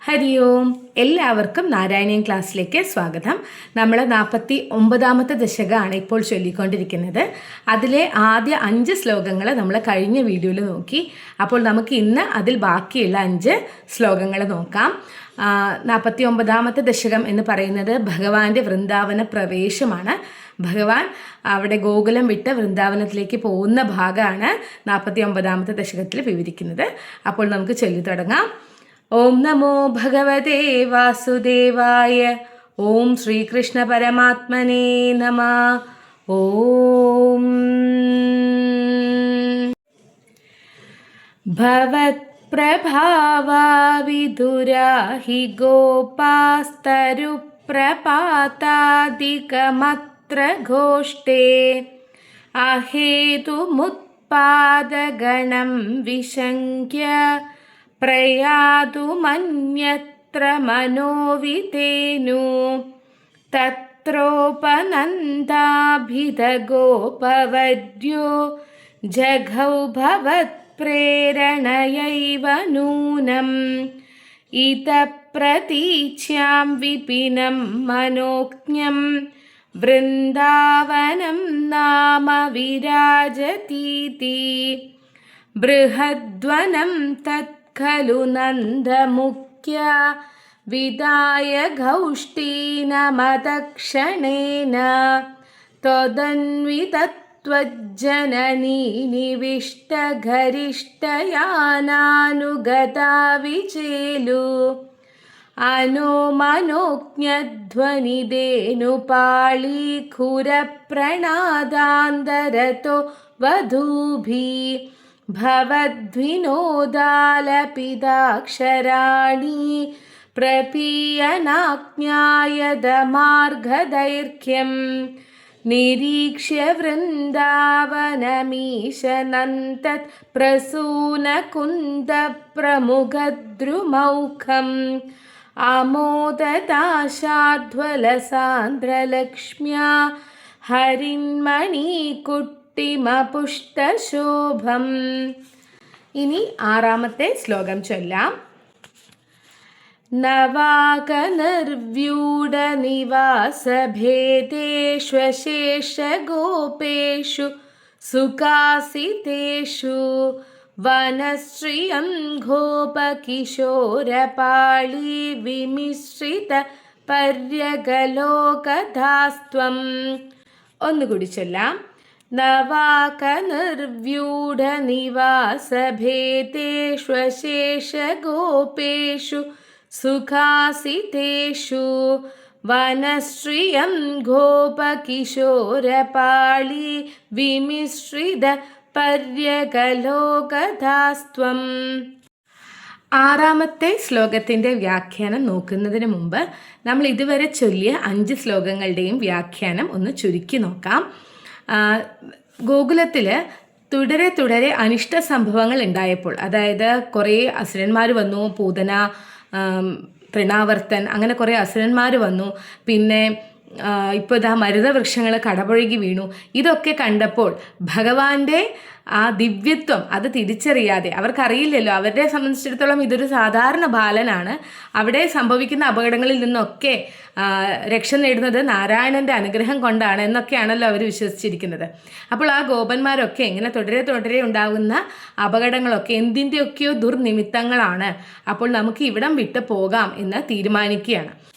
ഹരി ഓം. എല്ലാവർക്കും നാരായണീയം ക്ലാസ്സിലേക്ക് സ്വാഗതം. നമ്മൾ നാൽപ്പത്തി ഒമ്പതാമത്തെ ദശകമാണ് ഇപ്പോൾ ചൊല്ലിക്കൊണ്ടിരിക്കുന്നത്. അതിലെ ആദ്യ അഞ്ച് ശ്ലോകങ്ങൾ നമ്മൾ കഴിഞ്ഞ വീഡിയോയിൽ നോക്കി. അപ്പോൾ നമുക്ക് ഇന്ന് അതിൽ ബാക്കിയുള്ള അഞ്ച് ശ്ലോകങ്ങൾ നോക്കാം. നാൽപ്പത്തി ഒമ്പതാമത്തെ ദശകം എന്ന് പറയുന്നത് ഭഗവാന്റെ വൃന്ദാവന പ്രവേശമാണ്. ഭഗവാൻ അവിടെ ഗോകുലം വിട്ട് വൃന്ദാവനത്തിലേക്ക് പോകുന്ന ഭാഗമാണ് നാൽപ്പത്തി ഒമ്പതാമത്തെ ദശകത്തിൽ വിവരിക്കുന്നത്. അപ്പോൾ നമുക്ക് ചൊല്ലി തുടങ്ങാം. ॐ नमो भगवते वासुदेवाय ॐ श्रीकृष्णपरमात्मने नमः ॐ। भवत्प्रभावाविदुराहि गोपास्तरुप्रपातादिकमत्र गोष्ठे अहेतुमुत्पादगणं विशङ्क्य प्रयातुमन्यत्र मनोवितेनु तत्रोपनन्दाभिधगोपवर्यो जघौ भवत्प्रेरणयैव नूनम्। इतः प्रतीच्यां विपिनं मनोज्ञं वृन्दावनं नाम विराजतीति। बृहद्वनं तत् खलु नन्दमुख्य विदाय घौष्टीनमदक्षणेन त्वदन्वितत्वज्जननी निविष्टघरिष्ठयानानुगता विचेलु। अनोमनोज्ञध्वनिदेनुपाळीखुरप्रणादान्तरतो वधूभिः भवद्विनोदालपिदाक्षराणि प्रपीयनाज्ञायदमार्गदैर्घ्यं निरीक्ष्य वृन्दावनमीशनन्तत् प्रसूनकुन्दप्रमुखद्रुमौखम् अमोददाशाध्वलसान्द्रलक्ष्म्या हरिन्मणिकुट् കുട്ടിമപുഷ്ടശോഭം ഇനി ആറാമത്തെ ശ്ലോകം ചൊല്ലാം. നവാകനിർവ്യൂഢനിവാസഭേദേഷ്വശേഷഗോപേഷു സുഖാസിതേഷു വനശ്രിയം ഗോപകിശോരപാളി വിമിശ്രിത പര്യഗലോകധാസ്ത്വം. ഒന്നുകൂടി ചൊല്ലാം. नवाकनिर्व्यूढनिवासभेदेष्वशेषगोपेषु सुखासितेषु वनश्रियं गोपकिशोरपाळि विमिश्रित പര്യകലോകധാസ്ത്വം ആറാമത്തെ ശ്ലോകത്തിൻ്റെ വ്യാഖ്യാനം നോക്കുന്നതിന് മുമ്പ് നമ്മൾ ഇതുവരെ ചൊല്ലിയ അഞ്ച് ശ്ലോകങ്ങളുടെയും വ്യാഖ്യാനം ഒന്ന് ചുരുക്കി നോക്കാം ഗോകുലത്തിൽ തുടരെ തുടരെ അനിഷ്ട സംഭവങ്ങൾ ഉണ്ടായപ്പോൾ അതായത് കുറേ അസുരന്മാർ വന്നു പൂതന തൃണാവർത്തൻ അങ്ങനെ കുറേ അസുരന്മാർ വന്നു. പിന്നെ ഇപ്പോൾ ഇതാ മരുതവൃക്ഷങ്ങൾ കടപുഴകി വീണു. ഇതൊക്കെ കണ്ടപ്പോൾ ഭഗവാന്റെ ആ ദിവ്യത്വം അത് തിരിച്ചറിയാതെ അവർക്കറിയില്ലല്ലോ അവരെ സംബന്ധിച്ചിടത്തോളം ഇതൊരു സാധാരണ ബാലനാണ്. അവിടെ സംഭവിക്കുന്ന അപകടങ്ങളിൽ നിന്നൊക്കെ രക്ഷ നേടുന്നത് നാരായണന്റെ അനുഗ്രഹം കൊണ്ടാണ് എന്നൊക്കെയാണല്ലോ അവർ വിശ്വസിച്ചിരിക്കുന്നത്. അപ്പോൾ ആ ഗോപന്മാരൊക്കെ ഇങ്ങനെ തുടരെ തുടരെ ഉണ്ടാകുന്ന അപകടങ്ങളൊക്കെ എന്തിന്റെയൊക്കെയോ ദുർനിമിത്തങ്ങളാണ്. അപ്പോൾ നമുക്ക് ഇവിടം വിട്ടു പോകാം എന്ന് തീരുമാനിക്കുകയാണ്.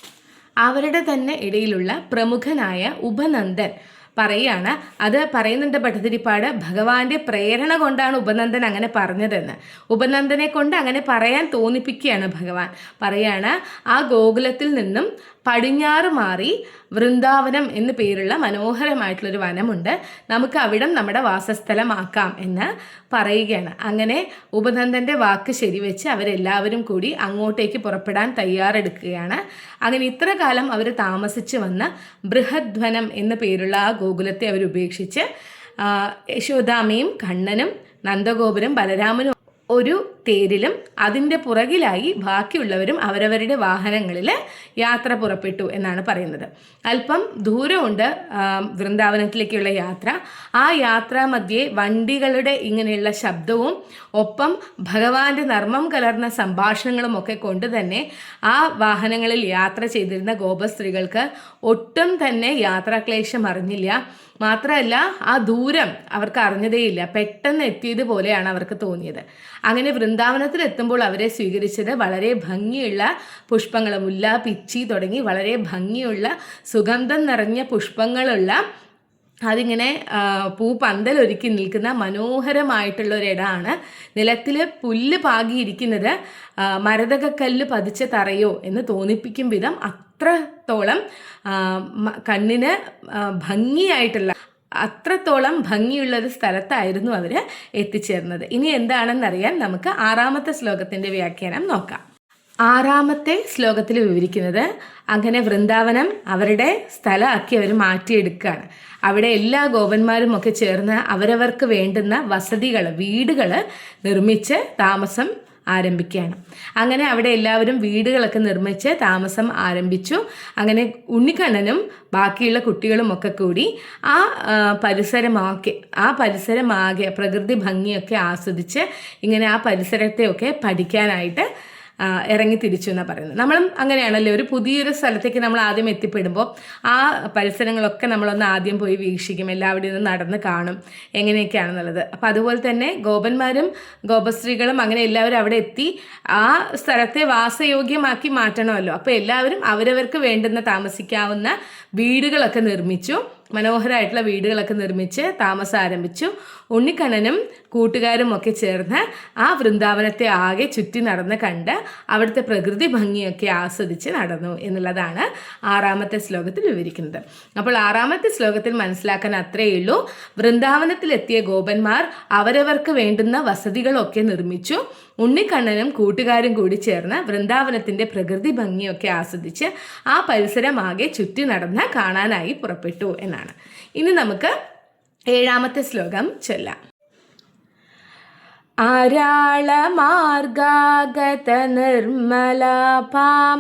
അവരുടെ തന്നെ ഇടയിലുള്ള പ്രമുഖനായ ഉപനന്ദൻ പറയാണ് അത് പറയുന്നുണ്ട് ഭട്ടതിരിപ്പാട് ഭഗവാന്റെ പ്രേരണ കൊണ്ടാണ് ഉപനന്ദൻ അങ്ങനെ പറഞ്ഞതെന്ന്. ഉപനന്ദനെ കൊണ്ട് അങ്ങനെ പറയാൻ തോന്നിപ്പിക്കുകയാണ് ഭഗവാൻ. പറയാണ് ആ ഗോകുലത്തിൽ നിന്നും പടിഞ്ഞാറ് മാറി വൃന്ദാവനം എന്ന് പേരുള്ള മനോഹരമായിട്ടുള്ളൊരു വനമുണ്ട്. നമുക്ക് അവിടം നമ്മുടെ വാസസ്ഥലമാക്കാം എന്ന് പറയുകയാണ്. അങ്ങനെ ഉപനന്ദന്റെ വാക്ക് ശരിവെച്ച് അവരെല്ലാവരും കൂടി അങ്ങോട്ടേക്ക് പുറപ്പെടാൻ തയ്യാറെടുക്കുകയാണ്. അങ്ങനെ ഇത്ര കാലം അവർ താമസിച്ച് വന്ന ബൃഹദ്വനം എന്ന പേരുള്ള ആ ഗോകുലത്തെ അവർ ഉപേക്ഷിച്ച് യശോദാമയും കണ്ണനും നന്ദഗോപുരം ബലരാമനും ഒരു തേരിലും അതിന്റെ പുറകിലായി ബാക്കിയുള്ളവരും അവരവരുടെ വാഹനങ്ങളിൽ യാത്ര പുറപ്പെട്ടു എന്നാണ് പറയുന്നത്. അല്പം ദൂരമുണ്ട് വൃന്ദാവനത്തിലേക്കുള്ള യാത്ര. ആ യാത്രാ മധ്യേ വണ്ടികളുടെ ഇങ്ങനെയുള്ള ശബ്ദവും ഒപ്പം ഭഗവാന്റെ നർമ്മം കലർന്ന സംഭാഷണങ്ങളും ഒക്കെ കൊണ്ട് തന്നെ ആ വാഹനങ്ങളിൽ യാത്ര ചെയ്തിരുന്ന ഗോപസ്ത്രീകൾക്ക് ഒട്ടും തന്നെ യാത്രാക്ലേശം അറിഞ്ഞില്ല. മാത്രമല്ല ആ ദൂരം അവർക്ക് അറിഞ്ഞതേയില്ല. പെട്ടെന്ന് എത്തിയതുപോലെയാണ് അവർക്ക് തോന്നിയത്. അങ്ങനെ വൃന്ദാവനത്തിൽ എത്തുമ്പോൾ അവരെ സ്വീകരിച്ചത് വളരെ ഭംഗിയുള്ള പുഷ്പങ്ങൾ മുല്ല പിച്ചി തുടങ്ങി വളരെ ഭംഗിയുള്ള സുഗന്ധം നിറഞ്ഞ പുഷ്പങ്ങളുള്ള അതിങ്ങനെ പൂ പന്തലൊരുക്കി നിൽക്കുന്ന മനോഹരമായിട്ടുള്ള ഒരിടമാണ് നിലത്തിൽ പുല്ല് പാകിയിരിക്കുന്നത് മരതകക്കല്ല് പതിച്ച തറയോ എന്ന് തോന്നിപ്പിക്കും വിധം അത്രത്തോളം കണ്ണിന് ഭംഗിയായിട്ടുള്ള അത്രത്തോളം ഭംഗിയുള്ള ഒരു സ്ഥലത്തായിരുന്നു അവർ എത്തിച്ചേർന്നത്. ഇനി എന്താണെന്നറിയാൻ നമുക്ക് ആറാമത്തെ ശ്ലോകത്തിന്റെ വ്യാഖ്യാനം നോക്കാം. ആറാമത്തെ ശ്ലോകത്തിൽ വിവരിക്കുന്നത് അങ്ങനെ വൃന്ദാവനം അവരുടെ സ്ഥലമാക്കി അവർ മാറ്റിയെടുക്കുകയാണ് അവിടെ എല്ലാ ഗോപന്മാരും ഒക്കെ ചേർന്ന് അവരവർക്ക് വേണ്ടുന്ന വസതികൾ വീടുകൾ നിർമ്മിച്ച് താമസം ആരംഭിക്കുകയാണ്. അങ്ങനെ അവിടെ എല്ലാവരും വീടുകളൊക്കെ നിർമ്മിച്ച് താമസം ആരംഭിച്ചു. അങ്ങനെ ഉണ്ണിക്കണ്ണനും ബാക്കിയുള്ള കുട്ടികളും ഒക്കെ കൂടി ആ പരിസരമാകെ ആ പരിസരമാകെ പ്രകൃതി ഭംഗിയൊക്കെ ആസ്വദിച്ച് ഇങ്ങനെ ആ പരിസരത്തെയൊക്കെ പഠിക്കാനായിട്ട് ഇറങ്ങി തിരിച്ചു എന്നാണ് പറയുന്നത്. നമ്മളും അങ്ങനെയാണല്ലോ? ഒരു പുതിയൊരു സ്ഥലത്തേക്ക് നമ്മൾ ആദ്യം എത്തിപ്പെടുമ്പോൾ ആ പരിസരങ്ങളൊക്കെ നമ്മളൊന്ന് ആദ്യം പോയി വീക്ഷിക്കും. എല്ലാവിടെയും ഒന്ന് നടന്ന് കാണും എങ്ങനെയൊക്കെയാണെന്നുള്ളത്. അപ്പം അതുപോലെ തന്നെ ഗോപന്മാരും ഗോപസ്ത്രീകളും അങ്ങനെ എല്ലാവരും അവിടെ എത്തി ആ സ്ഥലത്തെ വാസയോഗ്യമാക്കി മാറ്റണമല്ലോ. അപ്പോൾ എല്ലാവരും അവരവർക്ക് വേണ്ടുന്ന താമസിക്കാവുന്ന വീടുകളൊക്കെ നിർമ്മിച്ചു. മനോഹരമായിട്ടുള്ള വീടുകളൊക്കെ നിർമ്മിച്ച് താമസം ആരംഭിച്ചു. ഉണ്ണിക്കണ്ണനും കൂട്ടുകാരും ഒക്കെ ചേർന്ന് ആ വൃന്ദാവനത്തെ ആകെ ചുറ്റി നടന്ന് കണ്ട് അവിടുത്തെ പ്രകൃതി ഭംഗിയൊക്കെ ആസ്വദിച്ച് നടന്നു എന്നുള്ളതാണ് ആറാമത്തെ ശ്ലോകത്തിൽ വിവരിക്കുന്നത്. അപ്പോൾ ആറാമത്തെ ശ്ലോകത്തിൽ മനസ്സിലാക്കാൻ അത്രയേ ഉള്ളൂ. വൃന്ദാവനത്തിലെത്തിയ ഗോപന്മാർ അവരവർക്ക് വേണ്ടുന്ന വസതികളൊക്കെ നിർമ്മിച്ചു. ഉണ്ണിക്കണ്ണനും കൂട്ടുകാരും കൂടി ചേർന്ന് വൃന്ദാവനത്തിന്റെ പ്രകൃതി ഭംഗിയൊക്കെ ആസ്വദിച്ച് ആ പരിസരമാകെ ചുറ്റി നടന്ന് കാണാനായി പുറപ്പെട്ടു എന്നാണ്. ഇനി നമുക്ക് ഏഴാമത്തെ ശ്ലോകം ചൊല്ലാം. ആരാളമാർഗാഗത നിർമ്മലാപാം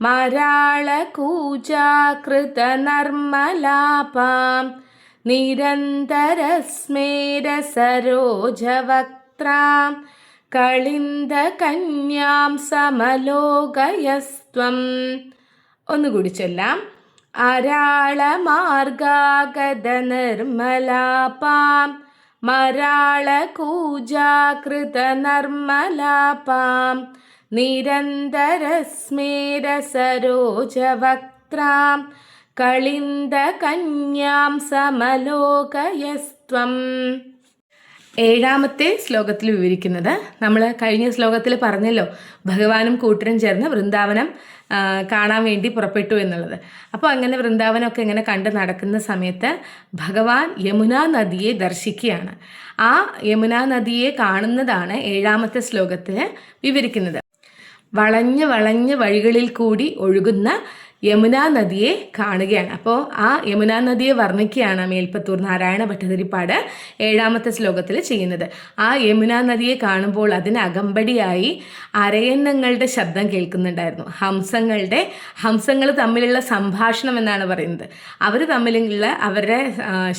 മരാളകൂജാകൃത നിർമ്മലാപാം കന്യാം സമലോകയസ്ത്വം. ഒന്നുകൂടി ചൊല്ലാം. അരാളമാർഗാഗത നിർമ്മലാപാം മരാളകൂജാകൃത നിർമ്മലാപാം നിരന്തരസ്മേരസരോജവക്ത്രാം കളിന്ദകന്യാം സമലോകയസ്ത്വം. ഏഴാമത്തെ ശ്ലോകത്തിൽ വിവരിക്കുന്നത് നമ്മൾ കഴിഞ്ഞ ശ്ലോകത്തിൽ പറഞ്ഞല്ലോ ഭഗവാനും കൂട്ടരും ചേർന്ന് വൃന്ദാവനം കാണാൻ വേണ്ടി പുറപ്പെട്ടു എന്നുള്ളത്. അപ്പോൾ അങ്ങനെ വൃന്ദാവനമൊക്കെ ഇങ്ങനെ കണ്ട് നടക്കുന്ന സമയത്ത് ഭഗവാൻ യമുനാ നദിയെ ദർശിക്കുകയാണ്. ആ യമുനാ നദിയെ കാണുന്നതാണ് ഏഴാമത്തെ ശ്ലോകത്തിൽ വിവരിക്കുന്നത്. വളഞ്ഞ് വളഞ്ഞ് വഴികളിൽ കൂടി ഒഴുകുന്ന യമുനാ നദിയെ കാണുകയാണ്. അപ്പോൾ ആ യമുനാ നദിയെ വർണിക്കുകയാണ് മേൽപ്പത്തൂർ നാരായണ ഭട്ടതിരിപ്പാട് ഏഴാമത്തെ ശ്ലോകത്തിൽ ചെയ്യുന്നത്. ആ യമുനാ നദിയെ കാണുമ്പോൾ അതിന് അകമ്പടിയായി അരയന്നങ്ങളുടെ ശബ്ദം കേൾക്കുന്നുണ്ടായിരുന്നു. ഹംസങ്ങളുടെ ഹംസങ്ങൾ തമ്മിലുള്ള സംഭാഷണം എന്നാണ് പറയുന്നത്. അവർ തമ്മിലുള്ള അവരുടെ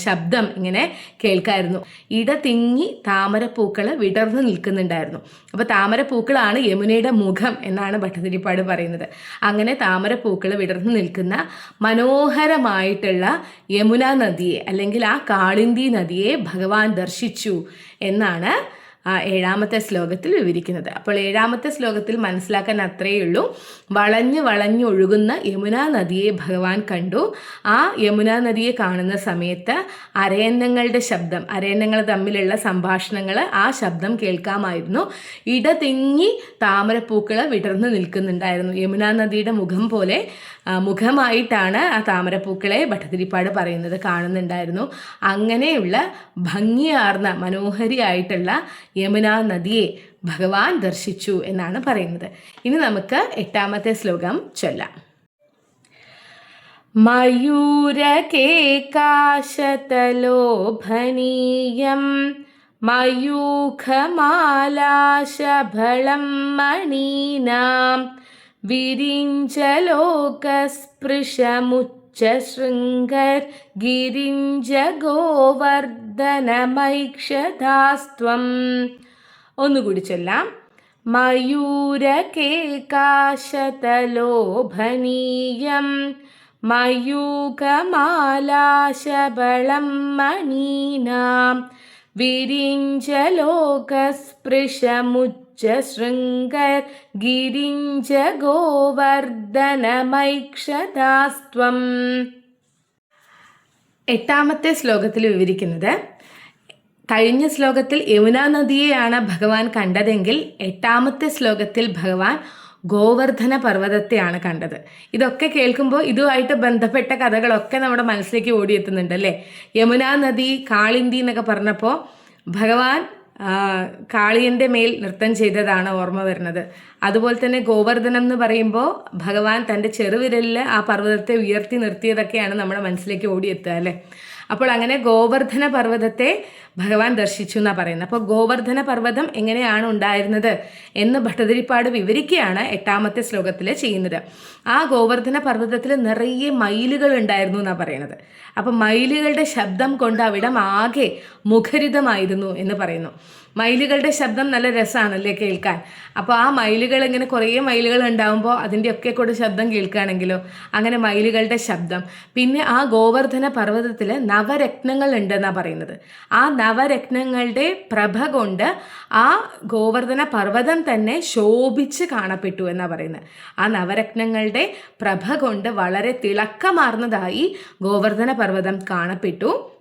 ശബ്ദം ഇങ്ങനെ കേൾക്കായിരുന്നു. ഇട തിങ്ങി താമരപ്പൂക്കൾ വിടർന്നു നിൽക്കുന്നുണ്ടായിരുന്നു. അപ്പോൾ താമരപ്പൂക്കളാണ് യമുനയുടെ മുഖം എന്നാണ് ഭട്ടതിരിപ്പാട് പറയുന്നത്. അങ്ങനെ താമരപ്പൂക്കൾ വിടർന്നു നിൽക്കുന്ന മനോഹരമായിട്ടുള്ള യമുന നദിയെ അല്ലെങ്കിൽ ആ കാളിന്തി നദിയെ ഭഗവാൻ ദർശിച്ചു എന്നാണ് ഏഴാമത്തെ ശ്ലോകത്തിൽ വിവരിക്കുന്നത്. അപ്പോൾ ഏഴാമത്തെ ശ്ലോകത്തിൽ മനസ്സിലാക്കാൻ അത്രയേ ഉള്ളൂ. വളഞ്ഞു വളഞ്ഞു ഒഴുകുന്ന യമുനാ നദിയെ ഭഗവാൻ കണ്ടു. ആ യമുനാ നദിയെ കാണുന്ന സമയത്ത് അരയന്നങ്ങളുടെ ശബ്ദം അരയന്നങ്ങൾ തമ്മിലുള്ള സംഭാഷണങ്ങൾ ആ ശബ്ദം കേൾക്കാമായിരുന്നു. ഇടതിങ്ങി താമരപ്പൂക്കൾ വിടർന്നു നിൽക്കുന്നുണ്ടായിരുന്നു. യമുനാ നദിയുടെ മുഖം പോലെ മുഖമായിട്ടാണ് ആ താമരപ്പൂക്കളെ ഭട്ടതിരിപ്പാട് പറയുന്നത് കാണുന്നുണ്ടായിരുന്നു. അങ്ങനെയുള്ള ഭംഗിയാർന്ന മനോഹരിയായിട്ടുള്ള യമുനാ നദിയെ ഭഗവാൻ ദർശിച്ചു എന്നാണ് പറയുന്നത്. ഇനി നമുക്ക് എട്ടാമത്തെ ശ്ലോകം ചൊല്ലാം. മയൂരകേകാശതലോഭനീയം മയൂഖമാലാശഫളം മണീനാം വിരിഞ്ചലോകസ്പൃശമുച്ച ശൃംഗർ ഗിരിഞ്ച ഗോവർദ്ധനമൈക്ഷതാസ്ത്വം ഒന്നുകൂടി ചൊല്ലാം. മയൂരകേകാശതലോഭനീയം മയൂകമാലാശബളം മണീനാം. വിരിഞ്ചലോകസ്പൃശമുച്ചശൃംഗർ ഗിരിഞ്ച ഗോവർദ്ധനമൈക്ഷതാസ്ത്വം എട്ടാമത്തെ ശ്ലോകത്തിൽ വിവരിക്കുന്നത് കഴിഞ്ഞ ശ്ലോകത്തിൽ യമുനാ നദിയെയാണ് ഭഗവാൻ കണ്ടതെങ്കിൽ എട്ടാമത്തെ ശ്ലോകത്തിൽ ഭഗവാൻ ഗോവർദ്ധന പർവതത്തെയാണ് കണ്ടത്. ഇതൊക്കെ കേൾക്കുമ്പോൾ ഇതുമായിട്ട് ബന്ധപ്പെട്ട കഥകളൊക്കെ നമ്മുടെ മനസ്സിലേക്ക് ഓടിയെത്തുന്നുണ്ട് അല്ലേ? യമുനാ നദി കാളിന്തി എന്നൊക്കെ പറഞ്ഞപ്പോൾ ഭഗവാൻ കാളിയന്റെ മേൽ നൃത്തം ചെയ്തതാണ് ഓർമ്മ വരുന്നത്. അതുപോലെ തന്നെ ഗോവർദ്ധനം എന്ന് പറയുമ്പോൾ ഭഗവാൻ തന്റെ ചെറുവിരലിൽ ആ പർവതത്തെ ഉയർത്തി നിർത്തിയതൊക്കെയാണ് നമ്മുടെ മനസ്സിലേക്ക് ഓടിയെത്തുക അല്ലേ? അപ്പോൾ അങ്ങനെ ഗോവർദ്ധന പർവതത്തെ ഭഗവാൻ ദർശിച്ചു എന്നാണ് പറയുന്നത്. അപ്പോൾ ഗോവർദ്ധന പർവതം എങ്ങനെയാണ് ഉണ്ടായിരുന്നത് എന്ന് ഭട്ടതിരിപ്പാട് വിവരിക്കുകയാണ് എട്ടാമത്തെ ശ്ലോകത്തിൽ ചെയ്യുന്നത്. ആ ഗോവർദ്ധന പർവതത്തിൽ നിറയെ മയിലുകൾ ഉണ്ടായിരുന്നു എന്നാണ് പറയുന്നത്. അപ്പോൾ മയിലുകളുടെ ശബ്ദം കൊണ്ട് അവിടം ആകെ മുഖരിതമായിരുന്നു എന്ന് പറയുന്നു. മയിലുകളുടെ ശബ്ദം നല്ല രസമാണല്ലേ കേൾക്കാൻ? അപ്പോൾ ആ മയിലുകൾ ഇങ്ങനെ കുറേ മയിലുകൾ ഉണ്ടാകുമ്പോൾ അതിന്റെയൊക്കെ കൂടെ ശബ്ദം കേൾക്കുകയാണെങ്കിലോ അങ്ങനെ മയിലുകളുടെ ശബ്ദം. പിന്നെ ആ ഗോവർദ്ധന പർവതത്തിൽ നവരത്നങ്ങൾ ഉണ്ടെന്നാണ് പറയുന്നത്. ആ നവരത്നങ്ങളുടെ പ്രഭ കൊണ്ട് ആ ഗോവർദ്ധന പർവതം തന്നെ ശോഭിച്ച് കാണപ്പെട്ടു എന്നാണ് പറയുന്നത്. ആ നവരത്നങ്ങളുടെ പ്രഭ കൊണ്ട് വളരെ തിളക്കമാർന്നതായി ഗോവർദ്ധന പർവതം കാണപ്പെട്ടു.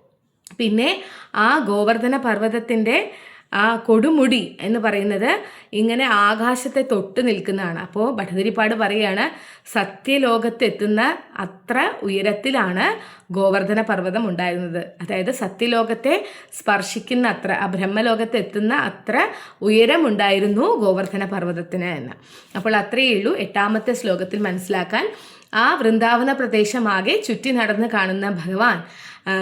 പിന്നെ ആ ഗോവർദ്ധന പർവതത്തിന്റെ ആ കൊടുമുടി എന്ന് പറയുന്നത് ഇങ്ങനെ ആകാശത്തെ തൊട്ട് നിൽക്കുന്നതാണ്. അപ്പോൾ ഭട്ടതിരിപ്പാട് പറയാണ് സത്യലോകത്തെത്തുന്ന അത്ര ഉയരത്തിലാണ് ഗോവർദ്ധന പർവതം ഉണ്ടായിരുന്നത്. അതായത് സത്യലോകത്തെ സ്പർശിക്കുന്ന അത്ര ആ ബ്രഹ്മലോകത്തെത്തുന്ന അത്ര ഉയരമുണ്ടായിരുന്നു ഗോവർദ്ധന പർവതത്തിന് എന്ന്. അപ്പോൾ അത്രയേ ഉള്ളൂ എട്ടാമത്തെ ശ്ലോകത്തിൽ മനസ്സിലാക്കാൻ. ആ വൃന്ദാവന പ്രദേശമാകെ ചുറ്റി നടന്ന് കാണുന്ന ഭഗവാൻ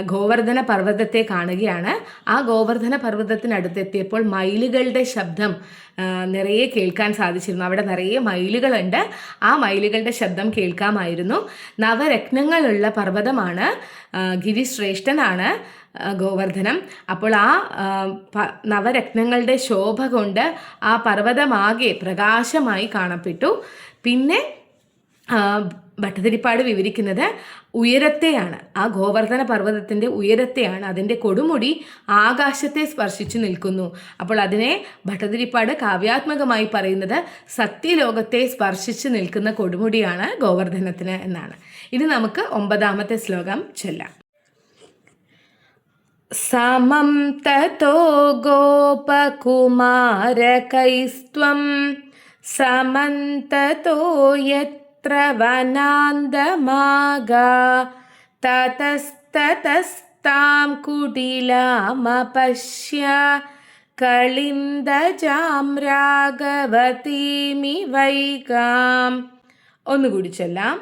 ഗോവർദ്ധന പർവതത്തെ കാണുകയാണ്. ആ ഗോവർദ്ധന പർവതത്തിനടുത്തെത്തിയപ്പോൾ മയിലുകളുടെ ശബ്ദം നിറയെ കേൾക്കാൻ സാധിച്ചിരുന്നു. അവിടെ നിറയെ മയിലുകളുണ്ട്. ആ മയിലുകളുടെ ശബ്ദം കേൾക്കാമായിരുന്നു. നവരത്നങ്ങളുള്ള പർവതമാണ് ഗിരിശ്രേഷ്ഠനാണ് ഗോവർദ്ധനം. അപ്പോൾ ആ നവരത്നങ്ങളുടെ ശോഭ കൊണ്ട് ആ പർവതമാകെ പ്രകാശമായി കാണപ്പെട്ടു. പിന്നെ ഭട്ടതിരിപ്പാട് വിവരിക്കുന്നത് ഉയരത്തെയാണ്. ആ ഗോവർദ്ധന പർവതത്തിന്റെ ഉയരത്തെയാണ്. അതിന്റെ കൊടുമുടി ആകാശത്തെ സ്പർശിച്ചു നിൽക്കുന്നു. അപ്പോൾ അതിനെ ഭട്ടതിരിപ്പാട് കാവ്യാത്മകമായി പറയുന്നത് സത്യലോകത്തെ സ്പർശിച്ചു നിൽക്കുന്ന കൊടുമുടിയാണ് ഗോവർദ്ധനത്തിന് എന്നാണ്. ഇനി നമുക്ക് ഒമ്പതാമത്തെ ശ്ലോകം ചൊല്ലാം. സമം തോ ഗോപകുമാരകൈസ്ത്വം സമന്തോ യത്ര വനാന്തമാഗാ തതസ്തതസ്താം കുടിലാമപശ്യ. കളിന്ദജാം രാഘവതീമി വൈകാം ഒന്നുകൂടി ചൊല്ലാം.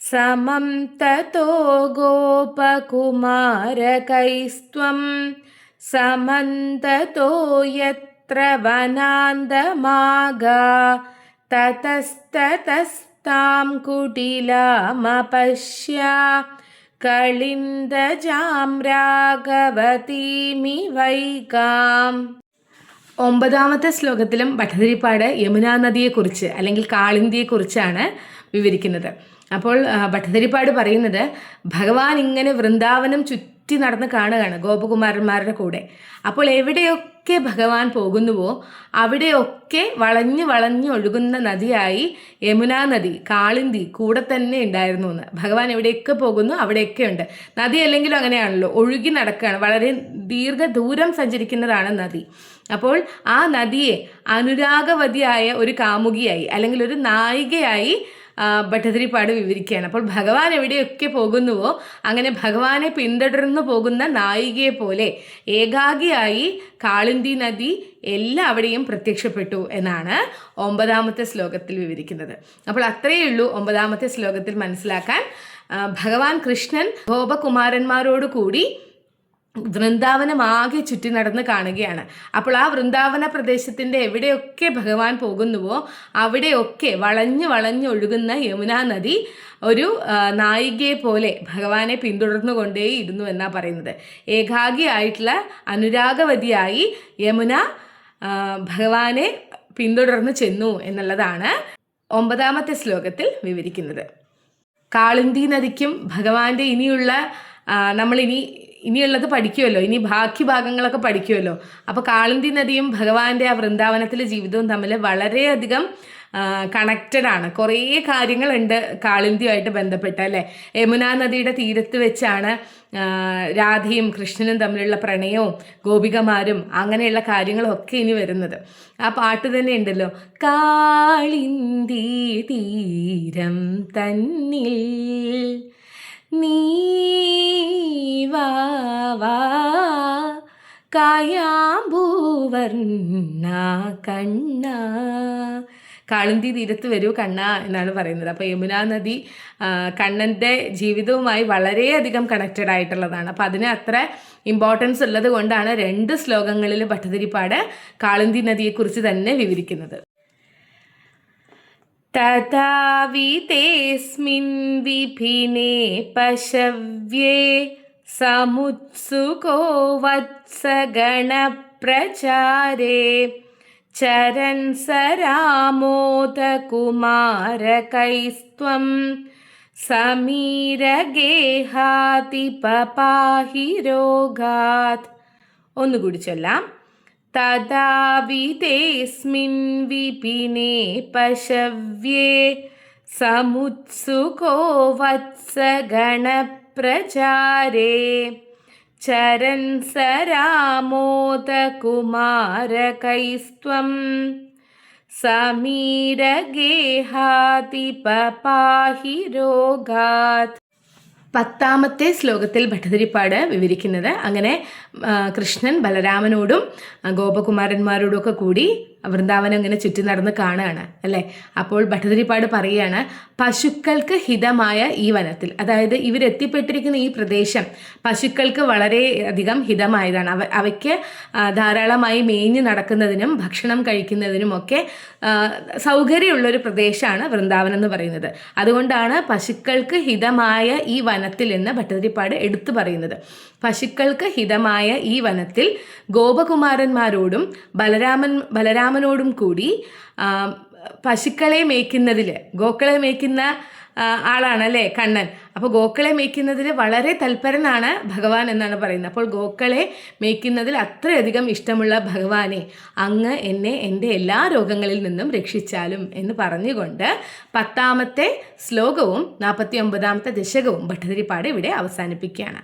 സമം തോ ഗോപകുമാരകൈസ്ത്വം. സമന്തോ യത്ര വനാന്തമാഗാ തതസ്തതസ്താം കുടിലാമപശ്യ കളിന്ദജാം രാഘവതീമി വൈകാം. ഒമ്പതാമത്തെ ശ്ലോകത്തിലും ഭട്ടതിരിപ്പാട് യമുനാ നദിയെക്കുറിച്ച് അല്ലെങ്കിൽ കാളിന്തിയെക്കുറിച്ചാണ് വിവരിക്കുന്നത്. അപ്പോൾ ഭട്ടതിരിപ്പാട് പറയുന്നത് ഭഗവാൻ ഇങ്ങനെ വൃന്ദാവനം ചുറ്റി നടന്ന് കാണുകയാണ് ഗോപകുമാരന്മാരുടെ കൂടെ. അപ്പോൾ എവിടെയൊക്കെ ഭഗവാൻ പോകുന്നുവോ അവിടെയൊക്കെ വളഞ്ഞു വളഞ്ഞു ഒഴുകുന്ന നദിയായി യമുനാ നദി കാളിന്തി കൂടെ തന്നെ ഉണ്ടായിരുന്നു എന്ന്. ഭഗവാൻ എവിടെയൊക്കെ പോകുന്നു അവിടെയൊക്കെ ഉണ്ട്. നദി അല്ലെങ്കിലും അങ്ങനെയാണല്ലോ ഒഴുകി നടക്കുകയാണ്. വളരെ ദീർഘദൂരം സഞ്ചരിക്കുന്നതാണ് നദി. അപ്പോൾ ആ നദിയെ അനുരാഗവതിയായ ഒരു കാമുകിയായി അല്ലെങ്കിൽ ഒരു നായികയായി ഭട്ടതിരിപ്പാട് വിവരിക്കുകയാണ്. അപ്പോൾ ഭഗവാൻ എവിടെയൊക്കെ പോകുന്നുവോ അങ്ങനെ ഭഗവാനെ പിന്തുടർന്നു പോകുന്ന നായികയെ പോലെ ഏകാഗിയായി കാളിന്തി നദി എല്ലാവിടെയും പ്രത്യക്ഷപ്പെട്ടു എന്നാണ് ഒമ്പതാമത്തെ ശ്ലോകത്തിൽ വിവരിക്കുന്നത്. അപ്പോൾ അത്രയേ ഉള്ളൂ ഒമ്പതാമത്തെ ശ്ലോകത്തിൽ മനസ്സിലാക്കാൻ. ഭഗവാൻ കൃഷ്ണൻ ഗോപകുമാരന്മാരോട് കൂടി വൃന്ദാവനം ആകെ ചുറ്റി നടന്ന് കാണുകയാണ്. അപ്പോൾ ആ വൃന്ദാവന പ്രദേശത്തിന്റെ എവിടെയൊക്കെ ഭഗവാൻ പോകുന്നുവോ അവിടെയൊക്കെ വളഞ്ഞു ഒഴുകുന്ന യമുനാ നദി ഒരു നായികയെ പോലെ ഭഗവാനെ പിന്തുടർന്നു കൊണ്ടേയിരുന്നു എന്നാണ് പറയുന്നത്. ഏകാഗിയായിട്ടുള്ള അനുരാഗവതിയായി യമുന ഭഗവാനെ പിന്തുടർന്ന് ചെന്നു എന്നുള്ളതാണ് ഒമ്പതാമത്തെ ശ്ലോകത്തിൽ വിവരിക്കുന്നത്. കാളിന്തി നദിക്കും ഭഗവാന്റെ ഇനിയുള്ള നമ്മളിനി ഇനിയുള്ളത് പഠിക്കുമല്ലോ ഇനി ബാക്കി ഭാഗങ്ങളൊക്കെ പഠിക്കുമല്ലോ അപ്പോൾ കാളിന്തി നദിയും ഭഗവാന്റെ ആ വൃന്ദാവനത്തിലെ ജീവിതവും തമ്മിൽ വളരെയധികം കണക്റ്റഡ് ആണ്. കുറേ കാര്യങ്ങളുണ്ട് കാളിന്തിയുമായിട്ട് ബന്ധപ്പെട്ട് അല്ലേ? യമുനാ നദിയുടെ തീരത്ത് വെച്ചാണ് രാധയും കൃഷ്ണനും തമ്മിലുള്ള പ്രണയവും ഗോപികമാരും അങ്ങനെയുള്ള കാര്യങ്ങളൊക്കെ ഇനി വരുന്നത്. ആ പാട്ട് തന്നെ ഉണ്ടല്ലോ. കാളിന്തി തീരം തന്നിൽ നീവാ കണ്ണ. കാളിന്തി തീരത്ത് വരൂ കണ്ണ എന്നാണ് പറയുന്നത്. അപ്പോൾ യമുന നദി കണ്ണന്റെ ജീവിതവുമായി വളരെയധികം കണക്റ്റഡ് ആയിട്ടുള്ളതാണ്. അപ്പോൾ അതിന് അത്ര ഇമ്പോർട്ടൻസ് ഉള്ളത് കൊണ്ടാണ് രണ്ട് ശ്ലോകങ്ങളിൽ ഭട്ടതിരിപ്പാട് കാളിന്തി നദിയെക്കുറിച്ച് തന്നെ വിവരിക്കുന്നത്. തഥാവിതേസ്മിൻ വിഭിനെ പശവ്യേ സമുത്സുകോ വത്സഗണപ്രചാരേ ചരൻ സരാമോദകുമാരകൈസ്ത്വം സമീരഗേഹാതിപപാഹി രോഗാത് ഒന്നുകൂടി ചൊല്ലാം. തഥാവിതേസ്മിൻ വിപിനെ പശവ്യേ സമുത്സുകോ വത്സഗണപ്രചാരേ. ചരൻ സരാമോദകുമാരകൈസ്ത്വം സമീരഗേഹാതിപപാഹി രോഗാത് പത്താമത്തെ ശ്ലോകത്തിൽ ഭട്ടതിരിപ്പാട് വിവരിക്കുന്നത് അങ്ങനെ കൃഷ്ണൻ ബലരാമനോടും ഗോപകുമാരന്മാരോടും ഒക്കെ കൂടി വൃന്ദാവനം ഇങ്ങനെ ചുറ്റി നടന്ന് കാണുകയാണ് അല്ലേ? അപ്പോൾ ഭട്ടതിരിപ്പാട് പറയുകയാണ് പശുക്കൾക്ക് ഹിതമായ ഈ വനത്തിൽ അതായത് ഇവരെത്തിപ്പെട്ടിരിക്കുന്ന ഈ പ്രദേശം പശുക്കൾക്ക് വളരെ അധികം ഹിതമായതാണ്. അവ അവയ്ക്ക് ധാരാളമായി മേഞ്ഞു നടക്കുന്നതിനും ഭക്ഷണം കഴിക്കുന്നതിനും ഒക്കെ സൗകര്യമുള്ളൊരു പ്രദേശമാണ് വൃന്ദാവനം എന്ന് പറയുന്നത്. അതുകൊണ്ടാണ് പശുക്കൾക്ക് ഹിതമായ ഈ വനത്തിൽ എന്ന് ഭട്ടതിരിപ്പാട് എടുത്തു പറയുന്നത്. പശുക്കൾക്ക് ഹിതമായ ഈ വനത്തിൽ ഗോപകുമാരന്മാരോടും ബലരാമൻ ബലരാമനോടും കൂടി പശുക്കളെ മേയ്ക്കുന്നതിൽ ഗോക്കളെ മേയ്ക്കുന്ന ആളാണ് അല്ലേ കണ്ണൻ. അപ്പോൾ ഗോക്കളെ മേയ്ക്കുന്നതിൽ വളരെ തൽപരനാണ് ഭഗവാൻ എന്നാണ് പറയുന്നത്. അപ്പോൾ ഗോക്കളെ മേയ്ക്കുന്നതിൽ അത്രയധികം ഇഷ്ടമുള്ള ഭഗവാനെ അങ്ങ് എന്നെ എന്റെ എല്ലാ രോഗങ്ങളിൽ നിന്നും രക്ഷിച്ചാലും എന്ന് പറഞ്ഞുകൊണ്ട് പത്താമത്തെ ശ്ലോകവും നാൽപ്പത്തി ഒമ്പതാമത്തെ ദശകവും ഭട്ടതിരിപ്പാട് ഇവിടെ അവസാനിപ്പിക്കുകയാണ്.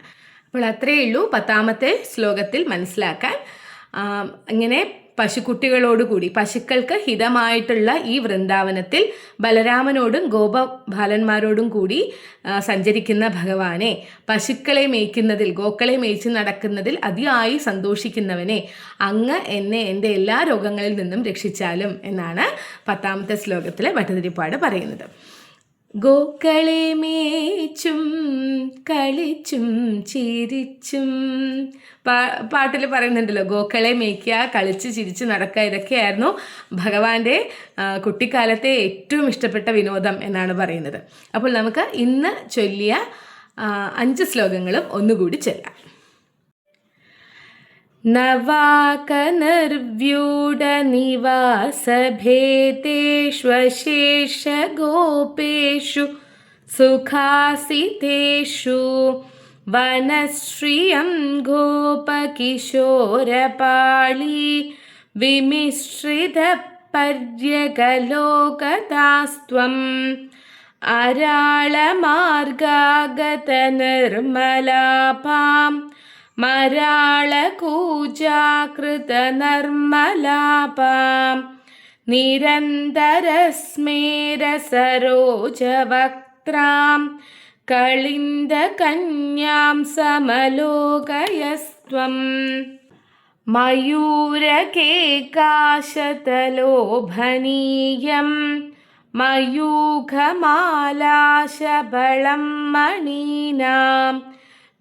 അപ്പോൾ അത്രയേ ഉള്ളൂ പത്താമത്തെ ശ്ലോകത്തിൽ മനസ്സിലാക്കാൻ. ഇങ്ങനെ പശുക്കുട്ടികളോടുകൂടി പശുക്കൾക്ക് ഹിതമായിട്ടുള്ള ഈ വൃന്ദാവനത്തിൽ ബലരാമനോടും ഗോപബാലന്മാരോടും കൂടി സഞ്ചരിക്കുന്ന ഭഗവാനെ പശുക്കളെ മേയ്ക്കുന്നതിൽ ഗോക്കളെ മേയ്ച്ച് നടക്കുന്നതിൽ അതിയായി സന്തോഷിക്കുന്നവനെ അങ്ങ് എന്നെ എന്റെ എല്ലാ രോഗങ്ങളിൽ നിന്നും രക്ഷിച്ചാലും എന്നാണ് പത്താമത്തെ ശ്ലോകത്തിലെ ഭട്ടതിരിപ്പാട് പറയുന്നത്. ഗോക്കളെ മേച്ചും കളിച്ചും ചിരിച്ചും. പാ പാട്ടിൽ പറയുന്നുണ്ടല്ലോ ഗോക്കളെ മേയ്ക്കുക കളിച്ച് ചിരിച്ച് നടക്കുക ഇതൊക്കെയായിരുന്നു ഭഗവാന്റെ കുട്ടിക്കാലത്തെ ഏറ്റവും ഇഷ്ടപ്പെട്ട വിനോദം എന്നാണ് പറയുന്നത്. അപ്പോൾ നമുക്ക് ഇന്ന് ചൊല്ലിയ അഞ്ച് ശ്ലോകങ്ങളും ഒന്നുകൂടി ചൊല്ലാം. नवाकनर्व्यूढनिवासभेतेष्वशेषगोपेषु सुखासितेषु वनश्रियं गोपकिशोरपाळी विमिश्रितपर्यगलोकतास्त्वम् अराळमार्गागतनिर्मलापाम् മരാളകൂജാകൃതനർമ്മലാപാം. നിരന്തരസ്മേരസരോജവക്ത്രാം. കളിന്ദകന്യാം സമലോകയസ്ത്വം. മയൂരകേകാശതലോഭനീയം. മയൂഖമാലാശബളം മണീനാം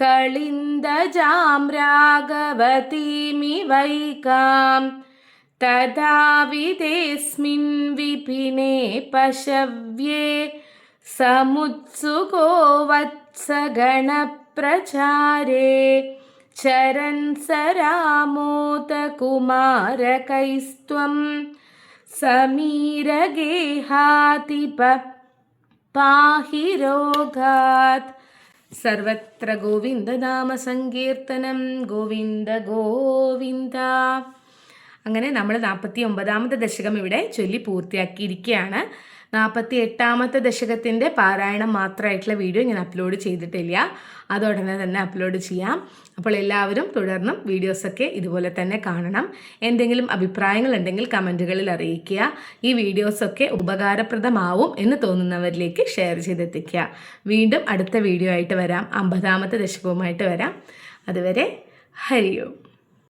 कलिन्दजाम्राघवतीमिवैकां तदा विदेस्मिन् विपिने पशव्ये समुत्सुको वत्सगणप्रचारे चरन् स सरामोतकुमारकैस्त्वं समीरगेहातिप पाहि रोगात् സർവത്ര ഗോവിന്ദനാമ സങ്കീർത്തനം. ഗോവിന്ദ ഗോവിന്ദ. അങ്ങനെ നമ്മൾ നാൽപ്പത്തി ഒമ്പതാമത്തെ ദശകം ഇവിടെ ചൊല്ലി പൂർത്തിയാക്കിയിരിക്കുകയാണ്. നാൽപ്പത്തി എട്ടാമത്തെ ദശകത്തിന്റെ പാരായണം മാത്രമായിട്ടുള്ള വീഡിയോ ഞാൻ അപ്ലോഡ് ചെയ്തിട്ടില്ല. അതുടനെ തന്നെ അപ്ലോഡ് ചെയ്യാം. അപ്പോൾ എല്ലാവരും തുടർന്നും വീഡിയോസൊക്കെ ഇതുപോലെ തന്നെ കാണണം. എന്തെങ്കിലും അഭിപ്രായങ്ങൾ ഉണ്ടെങ്കിൽ കമന്റുകളിൽ അറിയിക്കുക. ഈ വീഡിയോസൊക്കെ ഉപകാരപ്രദമാവും എന്ന് തോന്നുന്നവരിലേക്ക് ഷെയർ ചെയ്തെത്തിക്കുക. വീണ്ടും അടുത്ത വീഡിയോ ആയിട്ട് വരാം. അമ്പതാമത്തെ ദശകവുമായിട്ട് വരാം. അതുവരെ ഹരിയോം.